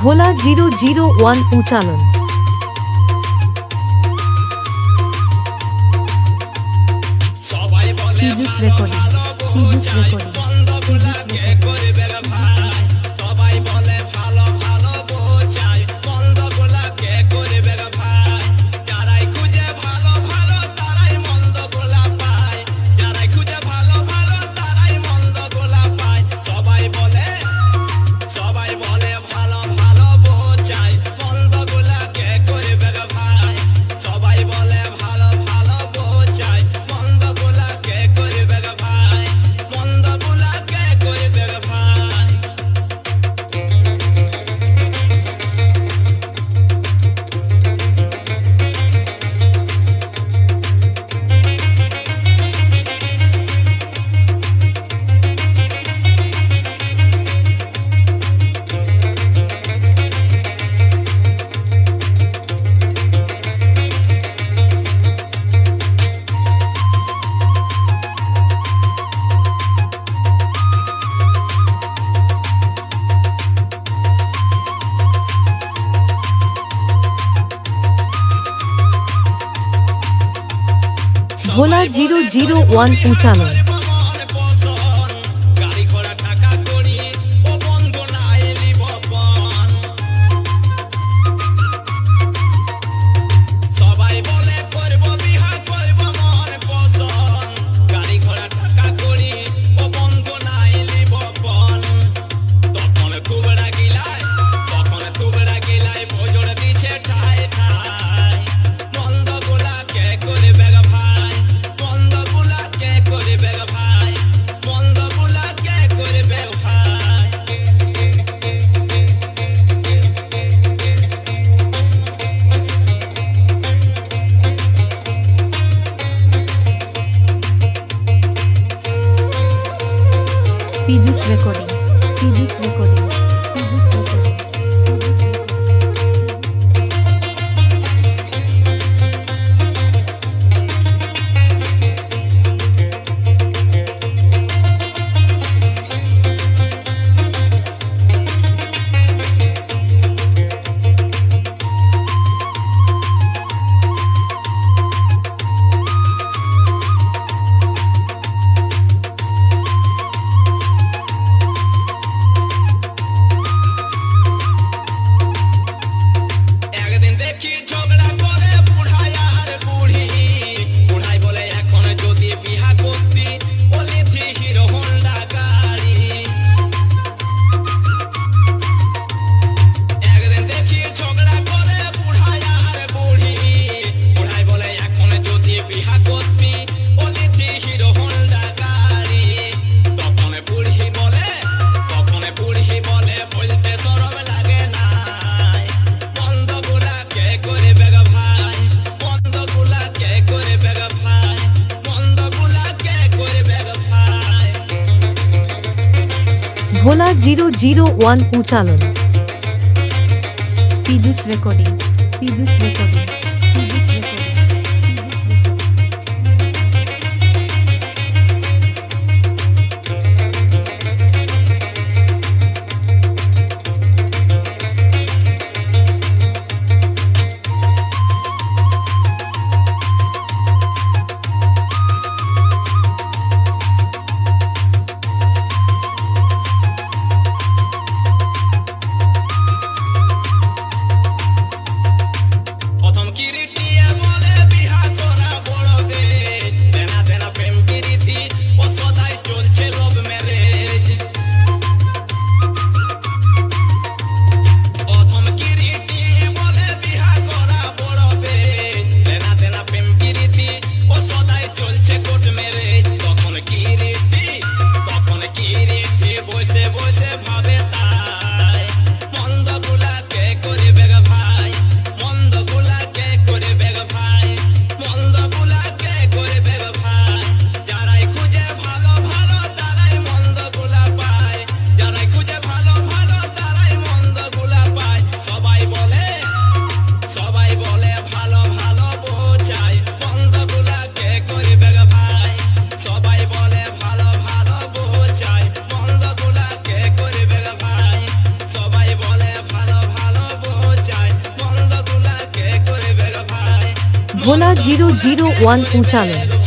ভোলা zero zero one Uchalan recording recording Bhola zero zero one পঁচানব্বই। Recording. Get your zero zero one উচ্চালন Pijush recording Pijush recording Bhola zero zero one উচ্চারণ